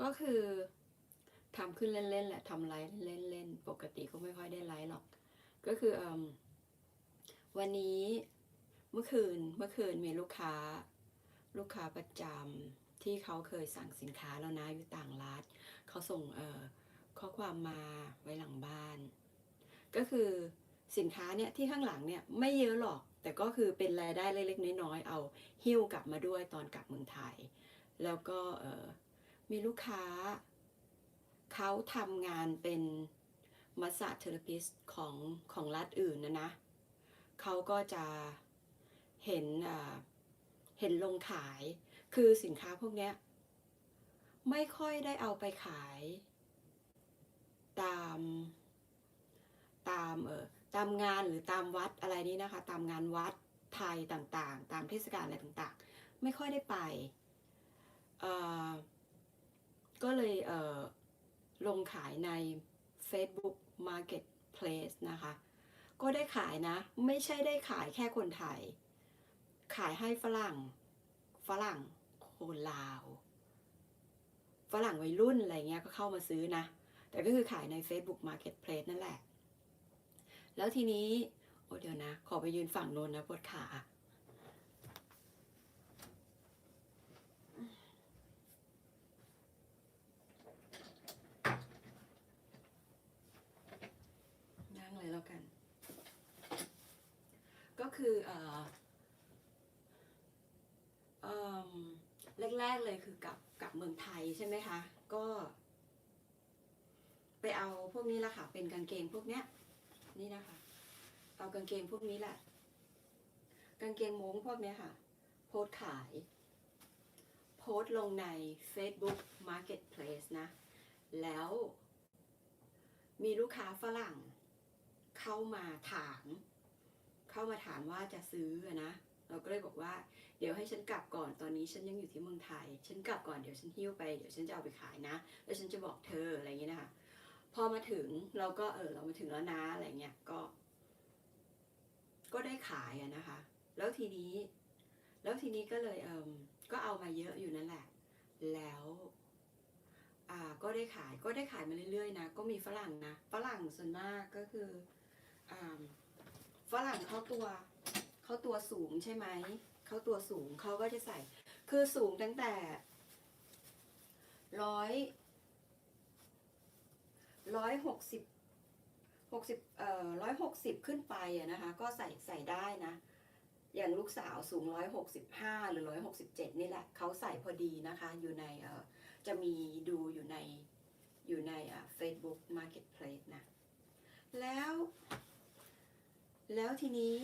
ก็คือทำขึ้นเล่นๆแหละทำไลฟ์เล่นๆปกติก็ไม่ค่อยได้ไลฟ์หรอก ก็คืออวันนี้เมื่อคืนเมื่อคืนมีลูกค้า ลูกค้าประจำที่เขาเคยสั่งสินค้าแล้วนะอยู่ต่างรัฐเขาส่งข้อความมาไว้หลังบ้าน ก็คือสินค้าเนี่ยที่ข้างหลังเนี่ยไม่เยอะหรอก แต่ก็คือเป็นรายได้เล็กๆน้อยๆเอาหิ้วกลับมาด้วยตอนกลับเมืองไทย แล้วก็ มีลูกค้า เขาทำงานเป็นมาส a เทอราพิสของของรัฐอื่นนะนะ เขาก็จะเห็นเห็นลงขาย คือสินค้าพวกนี้ไม่ค่อยได้เอาไปขาย ตามตามเออตามงานหรือตามวัดอะไรนี้นะคะ ตามงานวัดไทยต่างๆ ตามเทศกาลอะไรต่างๆ ไม่ค่อยได้ไป เอ่อ ก็เลยเออลงขายใน Facebook Marketplace นะคะ ก็ได้ขายนะ ไม่ใช่ได้ขายแค่คนไทย ขายให้ฝรั่ง ฝรั่งคนลาว ฝรั่งวัยรุ่นอะไรเงี้ยก็เข้ามาซื้อนะ แต่ก็คือขายใน Facebook Marketplace นั่นแหละ แล้วทีนี้ โอ้เดี๋ยวนะ ขอไปยืนฝั่งโน้นนะปวดขา นั่งเลย แล้วกัน ก็คือเออเอ่มแรกๆเลยคือกลับกลับเมืองไทยใช่ไหมคะ ก็ ไปเอาพวกนี้ละค่ะ เป็นกางเกงพวกเนี้ย นี่นะคะ เอากางเกงพวกนี้แหละ กางเกงม้งพวกเนี้ยค่ะ โพสขาย โพสลงใน Facebook Marketplace นะ แล้วมีลูกค้าฝรั่ง เข้ามาถาม เข้ามาถามว่าจะซื้อนะ เราก็เลยบอกว่า เดี๋ยวให้ฉันกลับก่อนตอนนี้ฉันยังอยู่ที่เมืองไทย ฉันกลับก่อนเดี๋ยวฉันหิ้วไปเดี๋ยวฉันจะเอาไปขายนะ แล้วฉันจะบอกเธออะไรอย่างเงี้ยนะคะพอมาถึงเราก็เออเรามาถึงแล้วนะอะไรเงี้ยก็ ก็ได้ขายอะนะคะ แล้วทีนี้ แล้วทีนี้ก็เลยเออก็เอามาเยอะอยู่นั่นแหละ แล้วอ่าก็ได้ขายก็ได้ขายมาเรื่อยๆนะ ก็มีฝรั่งนะ ฝรั่งส่วนมากก็คือ ฝรั่งเขาตัวเขาตัวสูงใช่ไหม เขาตัวสูงเขาก็จะใส่ คือสูงตั้งแต่ร้อยร้อยหกสิบหกสิบเอ่อร้อยหกสิบขึ้นไปอะนะคะ ก็ใส่ใส่ได้นะ อย่างลูกสาวสูงร้อยหกสิบห้าหรือร้อยหกสิบเจ็ดนี่แหละเขาใส่พอดีนะคะ อยู่ในเอ่อจะมีดูอยู่ในอยู่ในอ่า Facebook Marketplace นะ แล้ว แล้วทีนี้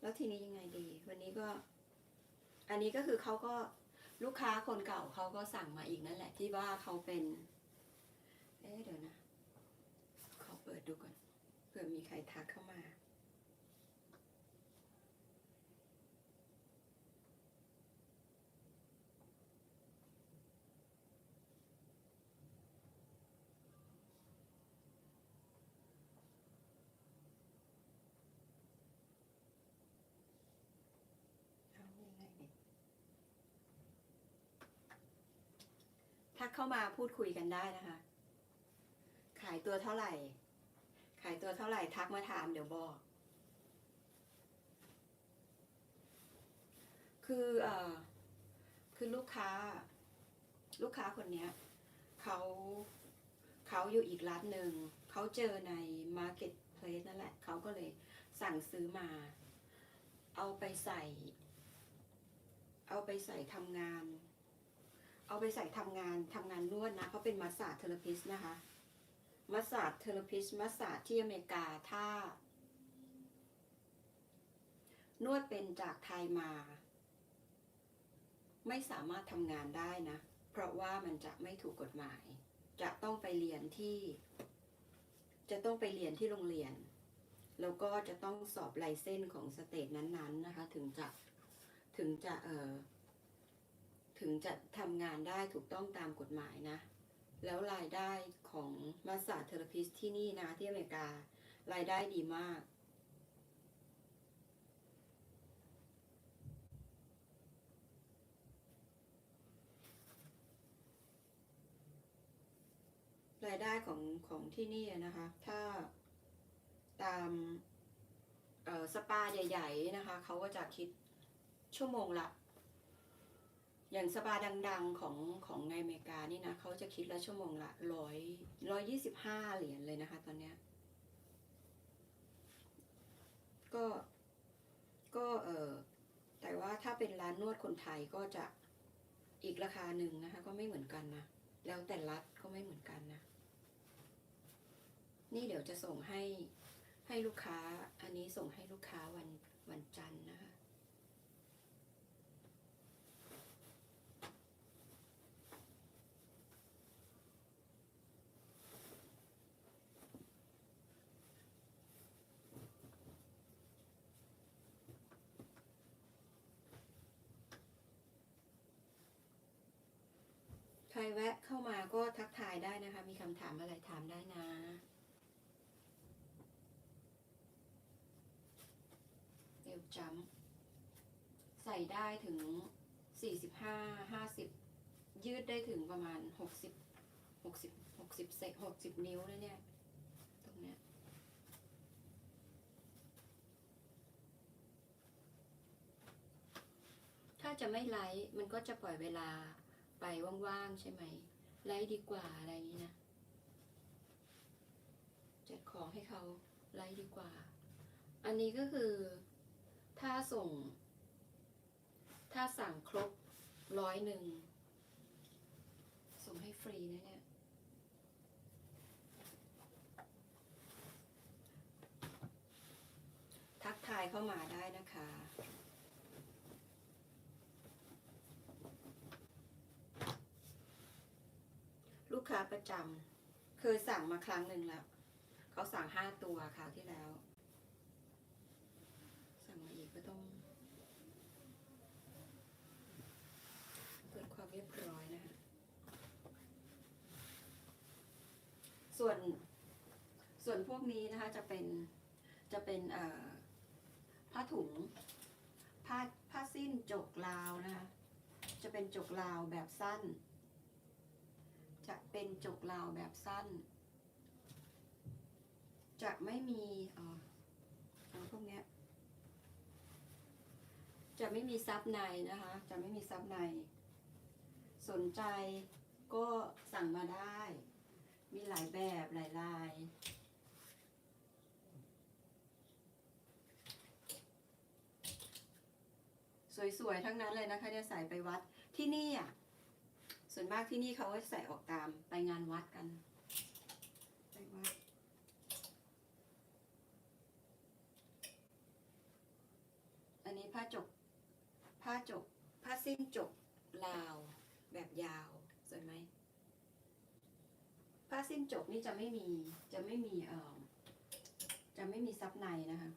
แล้วทีนี้ยังไงดี วันนี้ก็ อันนี้ก็คือเขาก็ลูกค้าคนเก่าเขาก็สั่งมาอีกนั่นแหละ ที่ว่าเขาเป็น เอ๊ะเดี๋ยวนะ ขอเปิดดูก่อนเผื่อมีใครทักเข้ามาเอายังไงเนี่ย ทักเข้ามาพูดคุยกันได้นะคะ ขายตัวเท่าไหร่ ขายตัวเท่าไหร่ทักมาถามเดี๋ยวบอก คือเอ่อคือลูกค้า ลูกค้าคนเนี้ยเขาเขาอยู่อีกร้านหนึ่ง เขาเจอใน Marketplace นั่นแหละ เขาก็เลยสั่งซื้อมา เอาไปใส่ เอาไปใส่ทำงาน เอาไปใส่ทำงานทำงานนวดนะเขาเป็นมาสซาเทอราพิสนะคะมาสซาเทอราพิสมาสซาที่อเมริกาถ้านวดเป็นจากไทยมา ไม่สามารถทำงานได้นะ เพราะว่ามันจะไม่ถูกกฎหมาย จะต้องไปเรียนที่ จะต้องไปเรียนที่โรงเรียน แล้วก็จะต้องสอบไลเซนส์ของสเตทนั้นๆนะคะ ถึงจะถึงจะเออ ถึงจะทำงานได้ถูกต้องตามกฎหมายนะ แล้วรายได้ของมาสาเทอราพิสที่นี่นะที่อเมริกา รายได้ดีมาก รายได้ของของที่นี่นะคะ ถ้าตามสปาใหญ่ ๆ นะคะ เขาก็จะคิดชั่วโมงละ อย่างสปาดังๆของของในอเมริกานี่นะเขาจะคิดละชั่วโมงละร้อยร้อยยี่สิบห้าเหรียญเลยนะคะ ตอนเนี้ย ก็ก็เออแต่ว่าถ้าเป็นร้านนวดคนไทยก็จะอีกราคาหนึ่งนะคะ ก็ไม่เหมือนกันนะแล้วแต่รัฐก็ไม่เหมือนกันนะ นี่เดี๋ยวจะส่งให้ให้ลูกค้า อันนี้ส่งให้ลูกค้าวันวันจันทร์นะคะ แวะเข้ามาก็ทักทายได้นะคะ มีคำถามอะไรถามได้นะ เอวจัมใส่ได้ถึง 45 50 ยืดได้ถึงประมาณ 60 60 60เซ60 นิ้วนะเนี่ย ตรงเนี้ยถ้าจะไม่ไลฟ์มันก็จะปล่อยเวลา ไปว่างๆใช่ไหมไลฟ์ดีกว่าอะไรนี้นะจัดของให้เขาไลฟ์ดีกว่า อันนี้ก็คือ ถ้าส่ง ถ้าสั่งครบร้อยหนึ่งส่งให้ฟรีนะเนี่ยทักทายเข้ามาได้นะคะ ลูก ค้าประจำเคยสั่งมาครั้งหนึ่งแล้ว เขาสั่งห้าตัวคราวที่แล้ว สั่งมาอีกก็ต้องเกิดความเรียบร้อยนะคะส่วนส่วนพวกนี้นะคะจะเป็นจะเป็นผ้าถุงผ้าผ้าสิ้นจกลาวนะคะจะเป็นจกลาวแบบสั้น จะเป็นจกลาวแบบสั้น จะไม่มีเอ่อพวกเนี้ยจะไม่มีซับในนะคะ จะไม่มีซับใน สนใจก็สั่งมาได้ มีหลายแบบหลายลาย สวยๆ ทั้งนั้นเลยนะคะเนี่ยใส่ไปวัดที่นี่อะ ส่วนมากที่นี่เขาก็ใส่ออกตามไปงานวัดกัน ไปวัดอันนี้ผ้าจก ผ้าจก ผ้าสิ้นจกลาวแบบยาวสวยไหมผ้าสิ้นจกนี่จะไม่มีจะไม่มีเอ่อจะไม่มีซับในนะคะ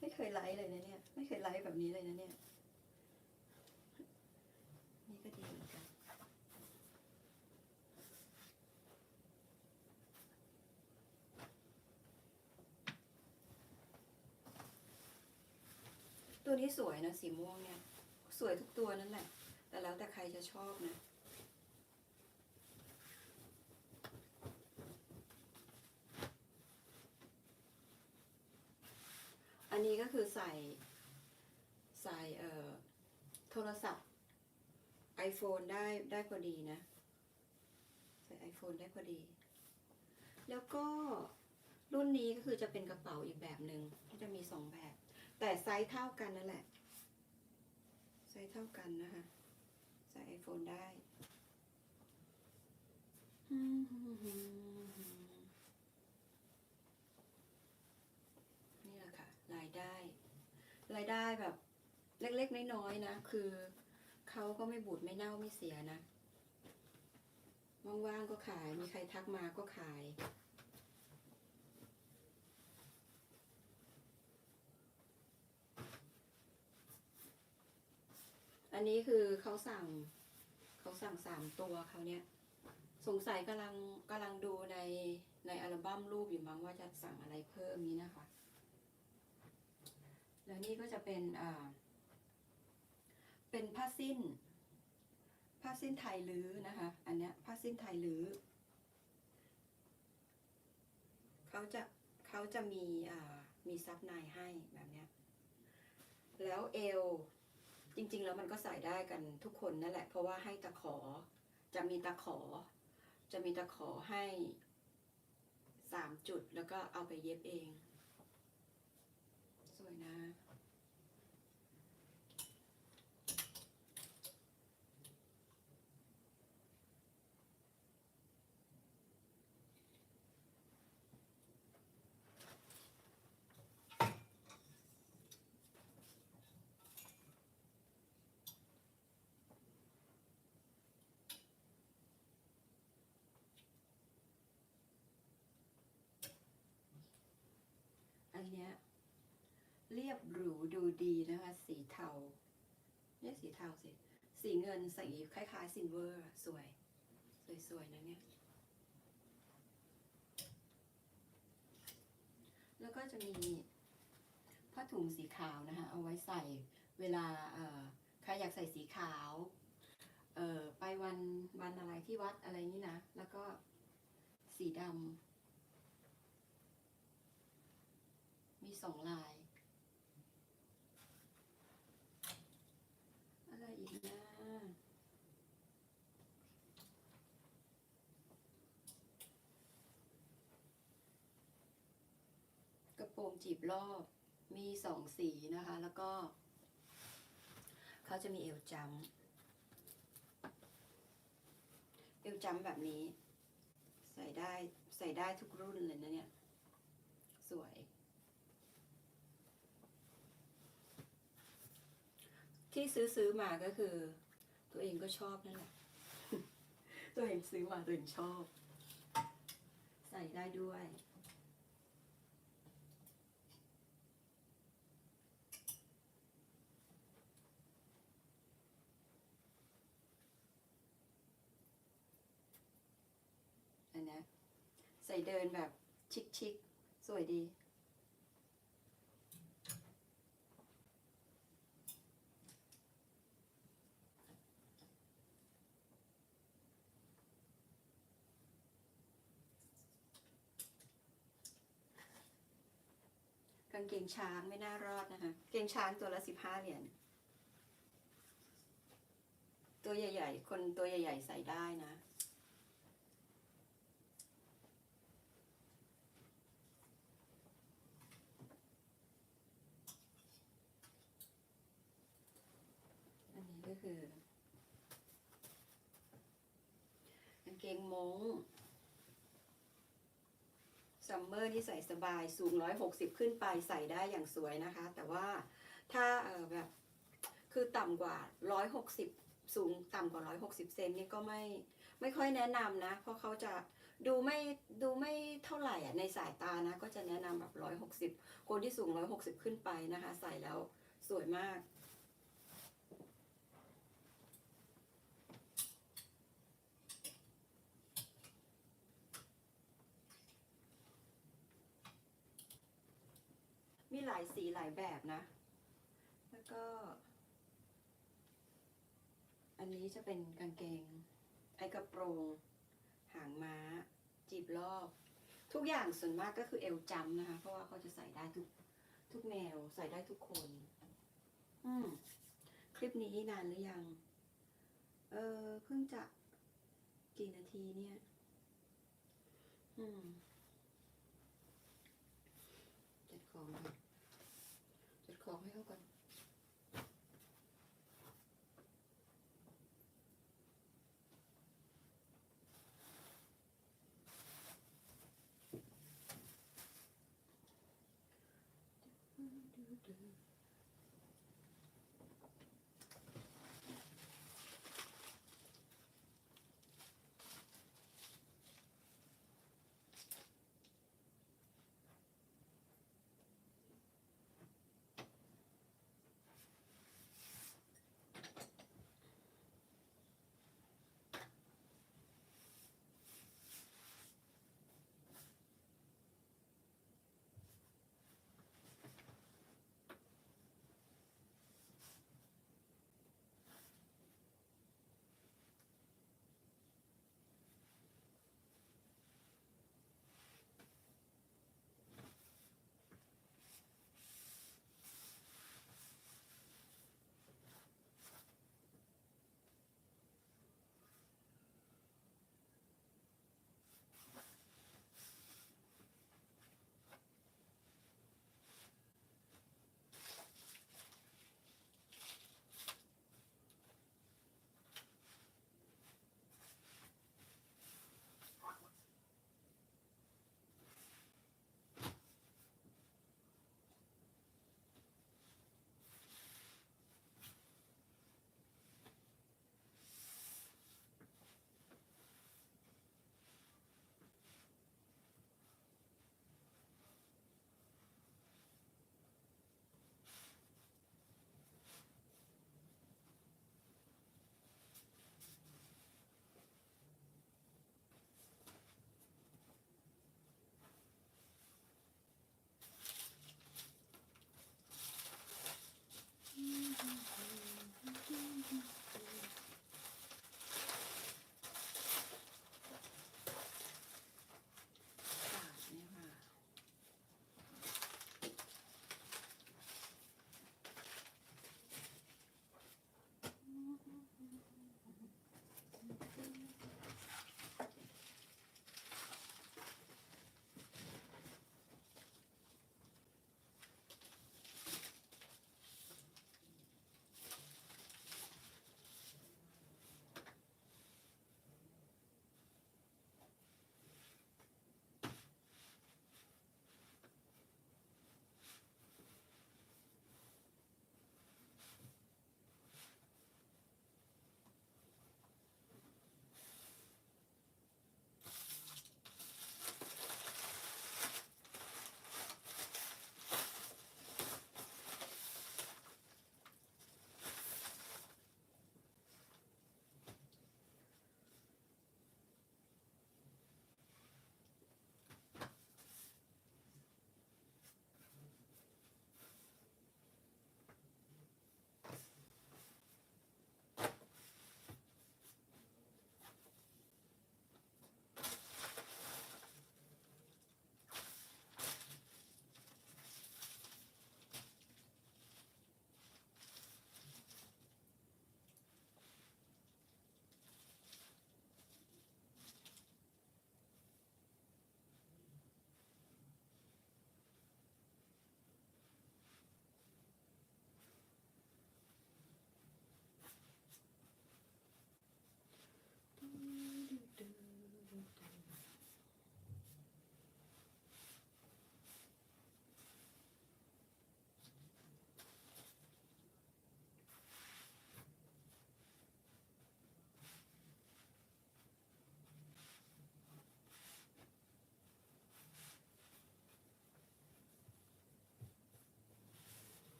ไม่เคยไลฟ์เลย นะเนี่ย ไม่เคยไลฟ์แบบนี้เลยนะเนี่ย นี่ก็ดีเหมือนกันตัวนี้สวยนะสีม่วงเนี่ย สวยทุกตัวนั่นแหละ แต่แล้วแต่ใครจะชอบนะ นี้ก็คือใส่ใส่เอ่อโทรศัพท์ iPhone ได้ได้พอดีนะ ใส่ iPhone ได้พอดี แล้วก็รุ่นนี้ก็คือจะเป็นกระเป๋าอีกแบบหนึ่งที่จะมีสองแบบ แต่ไซส์เท่ากันนั่นแหละ ไซส์เท่ากันนะคะ ใส่ iPhone ได้ ได้ รายได้แบบ เล็กๆน้อยๆนะ คือเขาก็ไม่บูดไม่เน่าไม่เสียนะว่างๆก็ขาย มีใครทักมาก็ขายอันนี้คือเขาสั่งเขาสั่งสามตัวเขาเนี่ย สงสัยกำลังกำลังดูในในอัลบั้มรูปอยู่มั้งว่าจะสั่งอะไรเพิ่มนี้นะคะ แล้วนี่ก็จะเป็นเป็นผ้าสิ้น ผ้าสิ้นไทยลื้อนะคะ อันเนี้ยผ้าสิ้นไทยลื้อเขาจะเขาจะมีมีซับในให้แบบเนี้ย แล้วเอวจริง ๆ แล้วมันก็ใส่ได้กันทุกคนนั่นแหละ เพราะว่าให้ตะขอ จะมีตะขอ จะมีตะขอให้สามจุดแล้วก็เอาไปเย็บเอง สวยนะอัน เรียบหรูดูดีนะคะ สีเทาเนี่ยสีเทาสิ สีเงินสีคล้ายๆซิลเวอร์ สวย สวย ๆ นะเนี่ย แล้วก็จะมีผ้าถุงสีขาวนะคะ เอาไว้ใส่เวลาใครอยากใส่สีขาวไปวันวันอะไรที่วัดอะไรนี่นะ แล้วก็สีดำมีสองลาย อะไรอีกนะ กระ โปรงจีบรอบ มีสองสีนะคะ แล้วก็ เขาจะมีเอวจำเอวจำแบบนี้ ใส่ได้ใส่ได้ทุกรุ่นเลยนะเนี่ย สวย ที่ซื้อซื้อมาก็คือ ตัวเองก็ชอบนั่นแหละ ตัวเองซื้อมาตัวเองชอบ ใส่ได้ด้วย อันเนี้ย ใส่เดินแบบชิคๆสวยดี กางเกงช้างไม่น่ารอดนะคะ เกงช้างตัวละสิบห้าเหรียญตัวใหญ่ ๆ คนตัวใหญ่ ๆ ใส่ได้นะ อันนี้ก็ คือกางเกงมงซัมเมอร์นี่ใส่สบายสูง 160 ขึ้นไปใส่ได้อย่างสวยนะคะ แต่ว่าถ้าเออแบบคือต่ำกว่า 160 สูงต่ำกว่า 160 เซนนี่ก็ไม่ไม่ค่อยแนะนำนะ เพราะเขาจะดูไม่ดูไม่เท่าไหร่อะในสายตานะ ก็จะแนะนำแบบ 160 คนที่สูง 160 ขึ้นไปนะคะ ใส่แล้วสวยมาก มีหลายสีหลายแบบนะ แล้วก็ อันนี้จะเป็นกางเกง ไอกระโปรง หางม้า จีบรอบ ทุกอย่างส่วนมากก็คือเอวจำนะคะ เพราะว่าเขาจะใส่ได้ทุกทุกแนวใส่ได้ทุกคน อืม คลิปนี้นานหรือยัง เออเพิ่งจะกี่นาทีเนี่ย อืม จัดของก่อน จัดขอ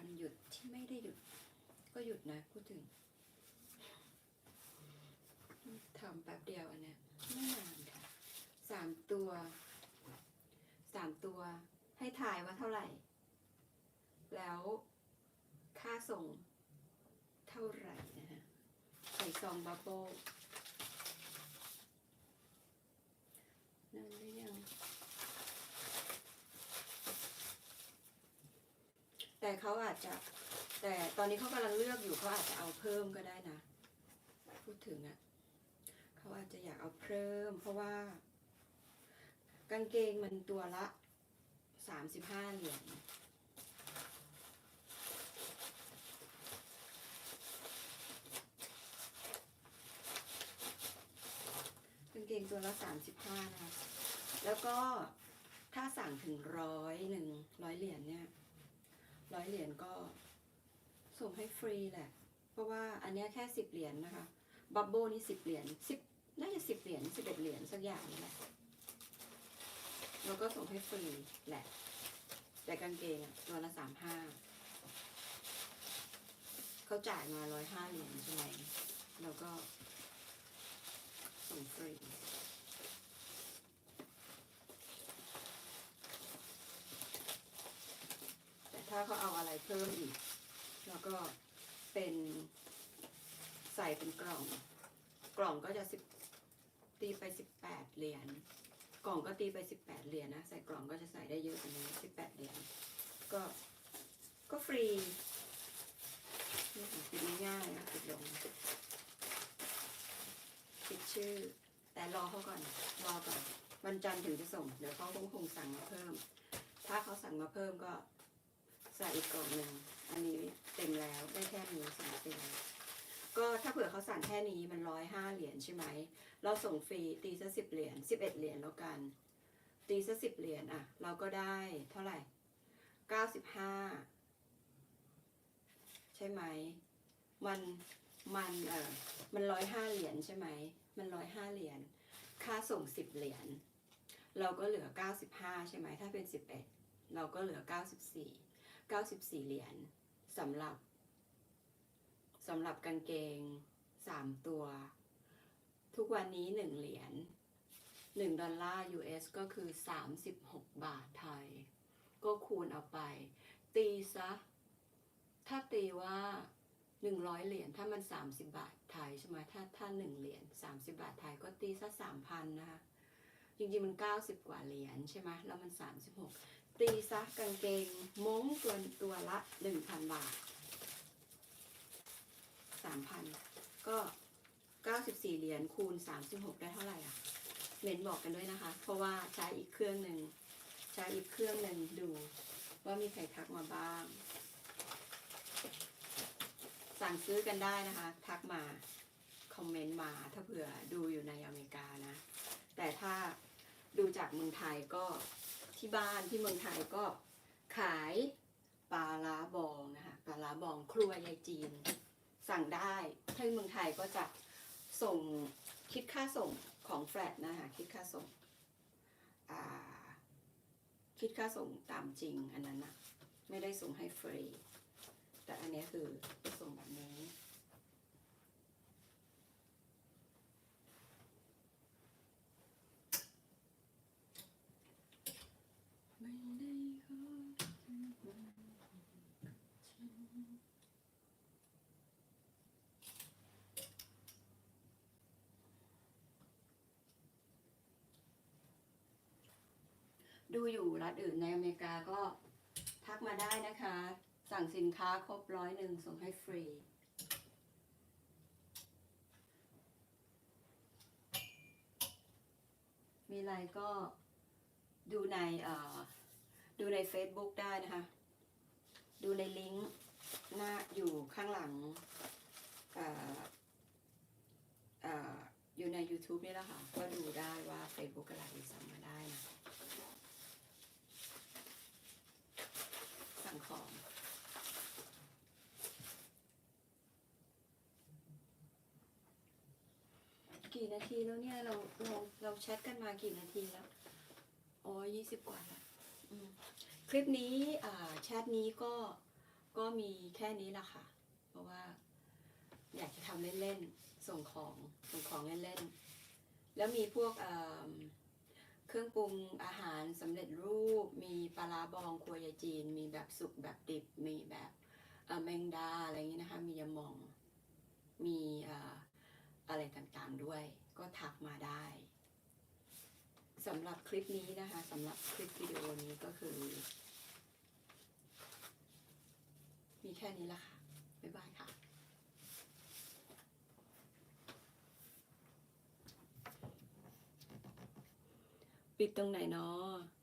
วันหยุดที่ไม่ได้หยุด ก็หยุดนะพูดถึงทำแป๊บเดียวอันเนี้ยไม่นานค่ะสามตัวสามตัวให้ถ่ายว่าเท่าไหร่ แล้วค่าส่งเท่าไหร่นะฮะใส่ซองบับเบิ้ลนั่นหรือยัง แต่เขาอาจจะ แต่ตอนนี้เขากำลังเลือกอยู่เขาอาจจะเอาเพิ่มก็ได้นะ พูดถึงอะ่ะเขาอาจจะอยากเอาเพิ่ม เพราะว่า กางเกงมันตัวละสามสิบห้าเหรียญกางเกงตัวละสามสิบห้านะคะแล้วก็ถ้าสั่งถึงร้อยหนึ่งร้อยเหรียญเนี่ย ร้อยเหรียญก็ส่งให้ฟรีแหละ เพราะว่าอันนี้แค่สิบเหรียญนะคะ บับเบิลนี่สิบเหรียญสิบน่าจะสิบเหรียญสิบเอ็ดเหรียญสักอย่างนี่แหละ แล้วก็ส่งให้ฟรีแหละ แต่กางเกงอะตัวละสามห้าเขาจ่ายมาร้อยห้าเหรียญใช่ไหมแล้วก็ส่งฟรี แต่ ถ้าเขาเอาอะไรเพิ่มอีก แล้วก็เป็นใส่เป็นกล่อง กล่องก็จะสิบตีไปสิบแปดเหรียญกล่องก็ตีไปสิบแปดเหรียญนะ ใส่กล่องก็จะใส่ได้เยอะกว่านี้สิบแปดเหรียญก็ก็ฟรีปิดง่ายนะปิดลงปิดชื่อ แต่รอเขาก่อน รอก่อนวันจันทร์ถึงจะส่ง เดี๋ยวเขาคงคงสั่งมาเพิ่ม ถ้าเขาสั่งมาเพิ่มก็ ใส่อีกกล่องหนึ่งอันนี้เต็มแล้วได้แค่นี้สั่งเต็มก็ถ้าเผื่อเขาสั่งแค่นี้มันร้อยห้าเหรียญใช่ไหม เราส่งฟรีตีซะสิบเหรียญสิบเอ็ดเหรียญแล้วกัน ตีซะสิบเหรียญอะ เราก็ได้เท่าไหร่เก้าสิบห้าใช่ไหม มันมันเออมันร้อยห้าเหรียญใช่ไหม มันร้อยห้าเหรียญค่าส่งสิบเหรียญเราก็เหลือเก้าสิบห้าใช่ไหมถ้าเป็นสิบเอ็ดเราก็เหลือเก้าสิบสี่ 94 เหรียญสำหรับสำหรับกางเกง 3 ตัว ทุกวันนี้ 1 เหรียญ1ดอลลาร์ US ก็คือ 36 บาทไทย ก็คูณเอาไป ตีซะ ถ้าตีว่า 100 เหรียญถ้ามัน 30 บาทไทยใช่ไหมถ้าถ้า 1 เหรียญ30 บาทไทยก็ตีซะ 3,000 นะคะจริงๆมัน 90 กว่าเหรียญใช่ไหมแล้วมัน 36 ตีซะกางเกงม้งตัวตัวละหนึ่งพันบาทสามพันก็เก้าสิบสี่เหรียญคูณสามสิบหกได้เท่าไหร่อะเมนบอกกันด้วยนะคะ เพราะว่าใช้อีกเครื่องหนึ่งใช้อีกเครื่องหนึ่งดู ว่ามีใครทักมาบ้าง สั่งซื้อกันได้นะคะ ทักมาคอมเมนต์มาถ้าเผื่อดูอยู่ในอเมริกานะ แต่ถ้าดูจากเมืองไทยก็ ที่บ้านที่เมืองไทยก็ขายปลาล้าบองนะคะปลาล้าบองครัวยายจีน สั่งได้ถ้าเมืองไทยก็จะส่งคิดค่าส่งของแฟลตนะคะคิดค่าส่งคิดค่าส่งตามจริงอันนั้นนะไม่ได้ส่งให้ฟรี แต่อันนี้คือส่งแบบนี้ ไม่ได้ขอ ดูอยู่รัฐอื่นในอเมริกาก็ทักมาได้นะคะ สั่งสินค้าครบร้อยหนึ่งส่งให้ฟรี มีอะไรก็ดูในดูใน Facebook ได้นะคะ ดูในลิงก์หน้าอยู่ข้างหลังอออยู่ใน YouTube นี่แหละค่ะ ก็ดูได้ว่า Facebook อะไรสั่งมาได้นะ สั่ง ของ กี่นาทีแล้วเนี่ยเราเราเราแชทกันมากี่นาทีแล้ว อ๋อยี่สิบกว่าล้วอืมคลิปนี้อ่าแชทนี้ก็ก็มีแค่นี้ละค่ะ เพราะว่าอยากจะทำเล่นๆ ส่งของ ส่งของเล่นๆ แล้วมีพวก เครื่องปรุงอาหารสำเร็จรูป มีปลาร้าบองครัวยายจีน มีแบบสุกแบบดิบ มีแบบเอ่อแมงดาอะไรอย่างนี้นะคะ มียำมอง มีเอ่ออะไรต่างๆด้วย ก็ทักมาได้สำหรับคลิปนี้นะคะสำหรับคลิปวิดีโอนี้ก็คือ มีแค่นี้ละค่ะ บ๊ายบายค่ะ ปิดตรงไหนเนาะ